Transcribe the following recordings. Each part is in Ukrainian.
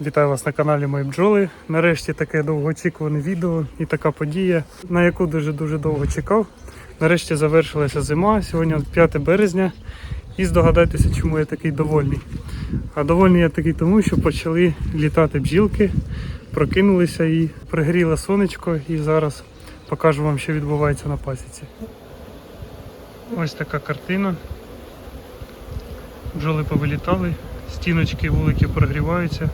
Вітаю вас на каналі Мої бджоли. Нарешті таке довгоочікуване відео і така подія, на яку дуже-дуже довго чекав. Нарешті завершилася зима. Сьогодні 5 березня. І здогадайтеся, чому я такий довольний. А довольний я такий тому, що почали літати бджілки, прокинулися і пригріло сонечко. І зараз покажу вам, що відбувається на пасіці. Ось така картина. Бджоли повилітали, стіночки, вулики прогріваються.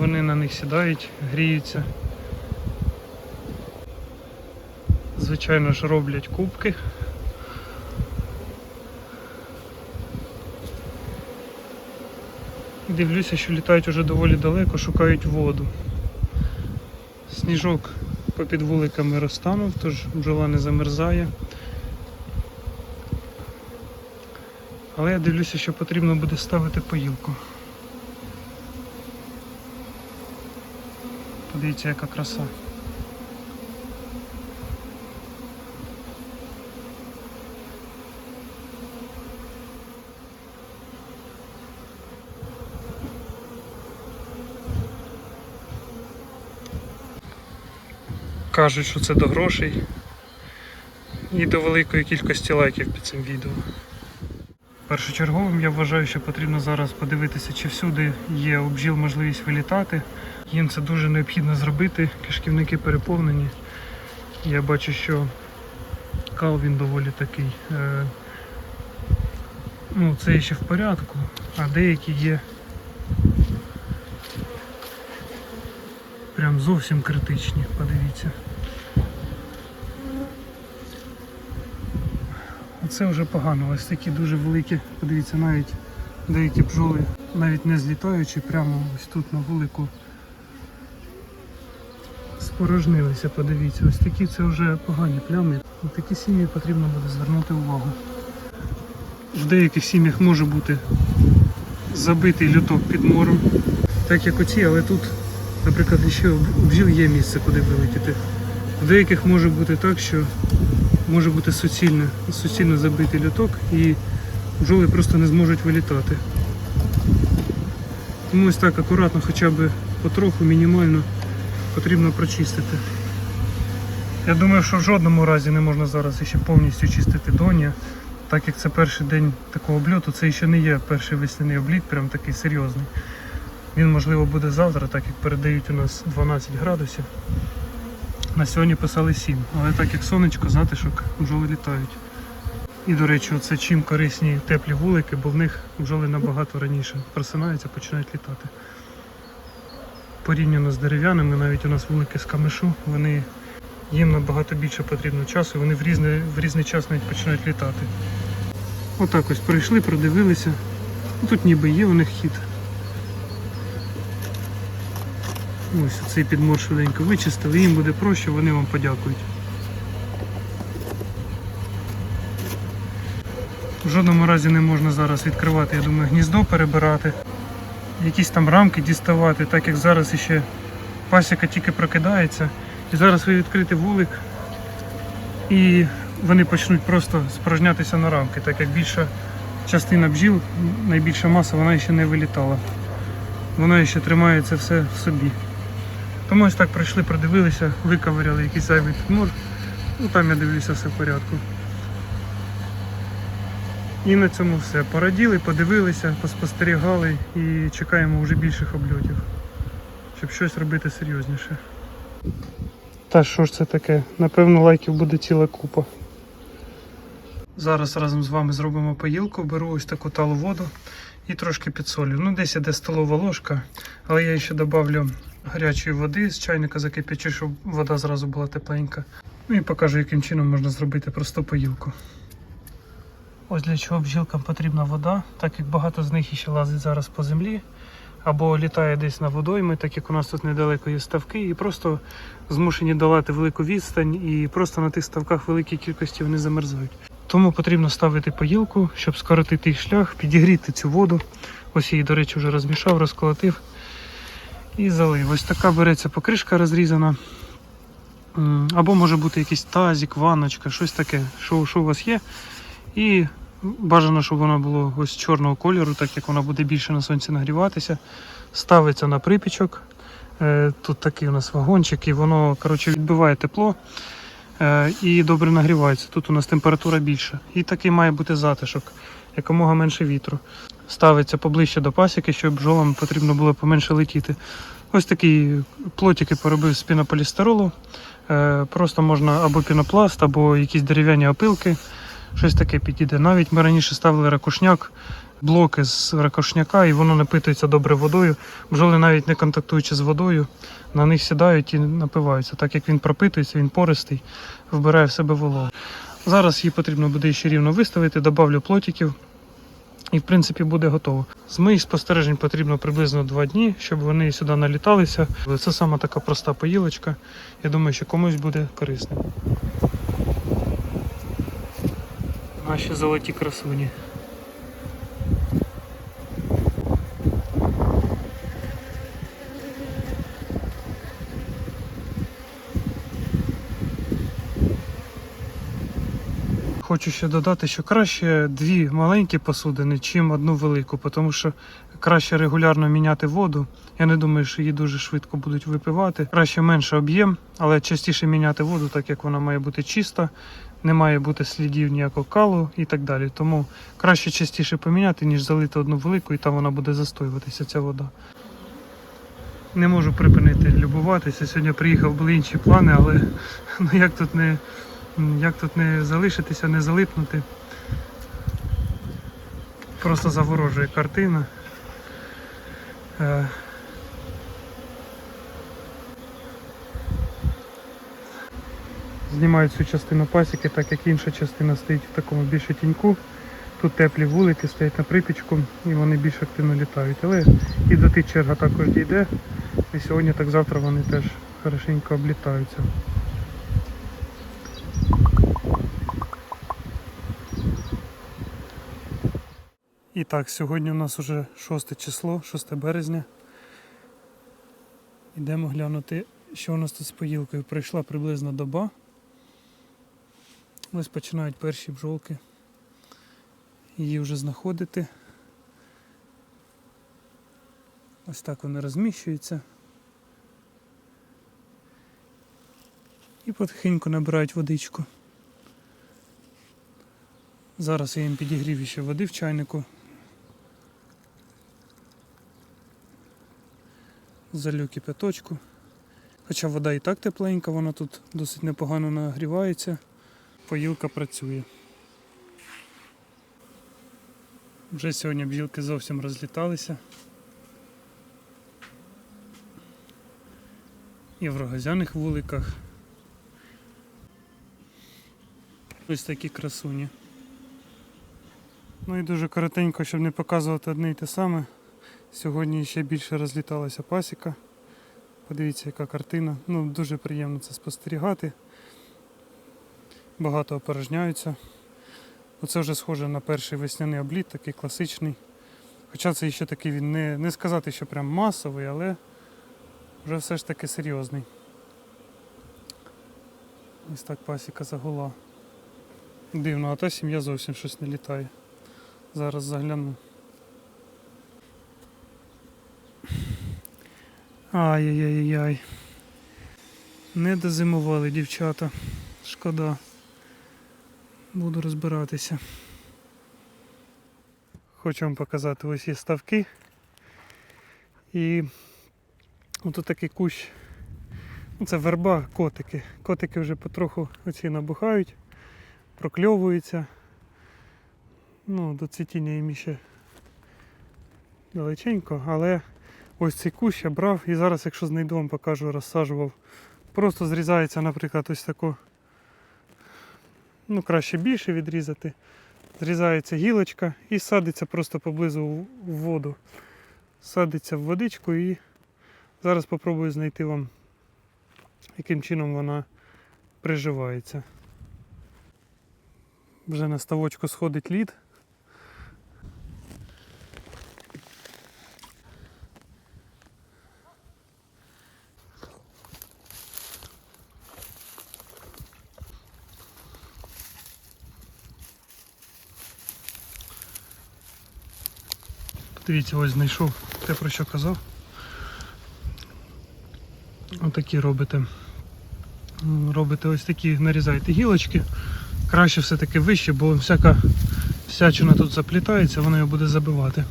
Вони на них сідають, гріються. Звичайно ж роблять кубки. Дивлюся, що літають уже доволі далеко, шукають воду. Сніжок попід вуликами розтанув, тож бджола не замерзає. Але я дивлюся, що потрібно буде ставити поїлку. Подивіться, яка краса. Кажуть, що це до грошей і до великої кількості лайків під цим відео. Першочерговим я вважаю, що потрібно зараз подивитися, чи всюди є у бджіл можливість вилітати. Їм це дуже необхідно зробити. Кишківники переповнені. Я бачу, що кал він доволі такий. Е, ну, це ще в порядку, а деякі є прям зовсім критичні, подивіться. Це вже погано. Ось такі дуже великі, подивіться, навіть деякі бджоли, навіть не злітаючи, прямо ось тут на вулику спорожнилися, подивіться. Ось такі це вже погані плями. На такі сім'ї потрібно буде звернути увагу. В деяких сім'ях може бути забитий люток під мором, так як оці, але тут, наприклад, ще у бджіл є місце, куди вилетіти. В деяких може бути так, що може бути суцільно, суцільно забитий люток і бджоли просто не зможуть вилітати. Тому ось так акуратно, хоча б потроху, мінімально потрібно прочистити. Я думаю, що в жодному разі не можна зараз ще повністю чистити донія, так як це перший день такого обльоту, це ще не є перший весняний обліт, прям такий серйозний. Він можливо буде завтра, так як передають у нас 12 градусів. На сьогодні писали 7, але так як сонечко, затишок, бджоли літають. І, до речі, це чим корисні теплі вулики, бо в них бджоли набагато раніше просинаються, починають літати. Порівняно з дерев'яними, навіть у нас вулики з камишу, вони їм набагато більше потрібно часу, і вони в різний, в різний час навіть починають літати. Отак ось прийшли, продивилися. Ну, Тут ніби є у них хід. Ось цей підмор швиденько вичистили, їм буде проще, вони вам подякують. В жодному разі не можна зараз відкривати, я думаю, гніздо перебирати, якісь там рамки діставати, так як зараз іще пасіка тільки прокидається. І зараз ви відкрите вулик і вони почнуть просто спорожнятися на рамки, так як більша частина бджіл, найбільша маса, вона ще не вилітала. Вона ще тримає це все в собі. Тому ось так прийшли, продивилися, виковиряли якийсь зайвий підмор. Ну там я дивлюся, все в порядку. І на цьому все. Пораділи, подивилися, поспостерігали і чекаємо вже більших обльотів, щоб щось робити серйозніше. Та що ж це таке? Напевно, лайків буде ціла купа. Зараз разом з вами зробимо поїлку, беру ось таку талу воду і трошки підсолю. Ну, десь іде столова ложка, але я ще додавлю гарячої води з чайника закипячу, щоб вода зразу була тепленька. Ну і покажу, яким чином можна зробити просту поїлку. Ось для чого бджілкам потрібна вода, так як багато з них ще лазить зараз по землі, або літає десь на водойми, так як у нас тут недалеко є ставки, і просто змушені долати велику відстань, і просто на тих ставках великій кількості вони замерзають. Тому потрібно ставити поїлку, щоб скоротити їх шлях, підігріти цю воду. Ось її, до речі, вже розмішав, розколотив і залив. Ось така береться покришка розрізана. Або може бути якийсь тазик, ванночка, щось таке, що, що у вас є. І Бажано, щоб воно було ось чорного кольору, так як воно буде більше на сонці нагріватися. Ставиться на припічок. Е, Тут такий у нас вагончик, і воно коротше, відбиває тепло е, і добре нагрівається. Тут у нас температура більша. І такий має бути затишок, якомога менше вітру. Ставиться поближче до пасіки, щоб бджолам потрібно було поменше летіти. Ось такі плотики поробив з пінополістиролу. Е, Просто можна або пінопласт, або якісь дерев'яні опилки. Щось таке підійде. Навіть ми раніше ставили ракушняк, блоки з ракушняка, і воно напитується добре водою. Бджоли навіть не контактуючи з водою, на них сідають і напиваються. Так як він пропитується, він пористий, вбирає в себе вологу. Зараз її потрібно буде ще рівно виставити, додавлю плотиків. І в принципі буде готово. З моїх спостережень потрібно приблизно 2 дні, щоб вони сюди наліталися. Це саме така проста поїлочка. Я думаю, що комусь буде корисним. Наші золоті красуні. Хочу ще додати, що краще дві маленькі посудини, чим одну велику, тому що краще регулярно міняти воду. Я не думаю, що її дуже швидко будуть випивати. Краще менше об'єм, але частіше міняти воду, так як вона має бути чиста, не має бути слідів ніякого калу і так далі. Тому краще частіше поміняти, ніж залити одну велику, і там вона буде застоюватися, ця вода. Не можу припинити любуватися. Сьогодні приїхав були інші плани, але ну як тут не. Як тут не залишитися, не залипнути. Просто заворожує картина. Е, Знімаю цю частину пасіки, так як інша частина стоїть в такому більше тіньку. Тут теплі вулики стоять на припічку і вони більш активно літають. Але і до тих черга також дійде. І сьогодні, так завтра вони теж хорошенько облітаються. І так, сьогодні у нас уже 6 число, 6 березня. Йдемо глянути, що у нас тут з поїлкою. Пройшла приблизно доба. Ось починають перші бджолки її вже знаходити. Ось так вони розміщуються. І потихеньку набирають водичку. Зараз я їм підігрів ще води в чайнику. Залю кипяточку. Хоча вода і так тепленька, вона тут досить непогано нагрівається. Поїлка працює. Вже сьогодні бджілки зовсім розліталися. І в рогозяних вуликах. Ось такі красуні. Ну і дуже коротенько, щоб не показувати одне й те саме. Сьогодні ще більше розліталася пасіка. Подивіться, яка картина. Ну, дуже приємно це спостерігати. Багато опорожняються. Оце вже схоже на перший весняний обліт, такий класичний. Хоча це ще такий він не, не сказати, що прям масовий, але вже все ж таки серйозний. Ось так пасіка загула. Дивно, а та сім'я зовсім щось не літає. Зараз загляну. Ай-яй-яй-яй. Не дозимували дівчата. Шкода. Буду розбиратися. Хочу вам показати є ставки. І отут такий кущ. Ну, Це верба, котики. Котики вже потроху оці набухають, прокльовуються. Ну, до цвітіння їм ще далеченько, але ось цей кущ я брав і зараз, якщо знайду, вам покажу, розсаджував. Просто зрізається, наприклад, ось таку, ну краще більше відрізати. Зрізається гілочка і садиться просто поблизу в воду. Садиться в водичку і зараз спробую знайти вам, яким чином вона приживається. Вже на ставочку сходить лід. Дивіться, ось знайшов те, про що казав. Отакі робите. Робите ось такі, нарізаєте гілочки. Краще все-таки вище, бо всяка всячина тут заплітається, вона його буде забивати.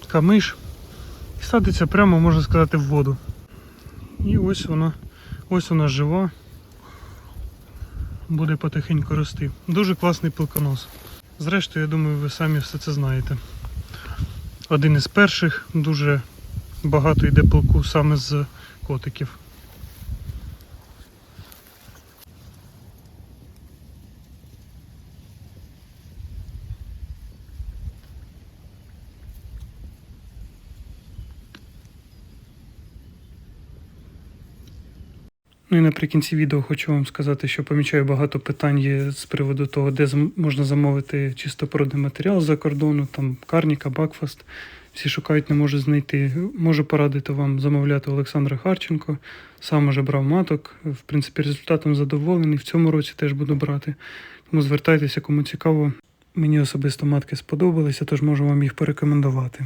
Така миш. І садиться прямо, можна сказати, в воду. І ось вона, ось вона жива. Буде потихеньку рости. Дуже класний пилконос. Зрештою, я думаю, ви самі все це знаєте. Один із перших, дуже багато йде пилку саме з котиків. Ну і наприкінці відео хочу вам сказати, що помічаю багато питань є з приводу того, де можна замовити чистопородний матеріал з-за кордону, там Карніка, Бакфаст. Всі шукають, не можуть знайти. Можу порадити вам замовляти Олександра Харченко. Сам уже брав маток. В принципі, результатом задоволений. В цьому році теж буду брати. Тому звертайтеся, кому цікаво. Мені особисто матки сподобалися, тож можу вам їх порекомендувати.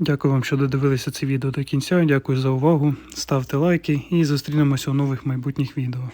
Дякую вам, що додивилися це відео до кінця. Дякую за увагу. Ставте лайки і зустрінемося у нових майбутніх відео.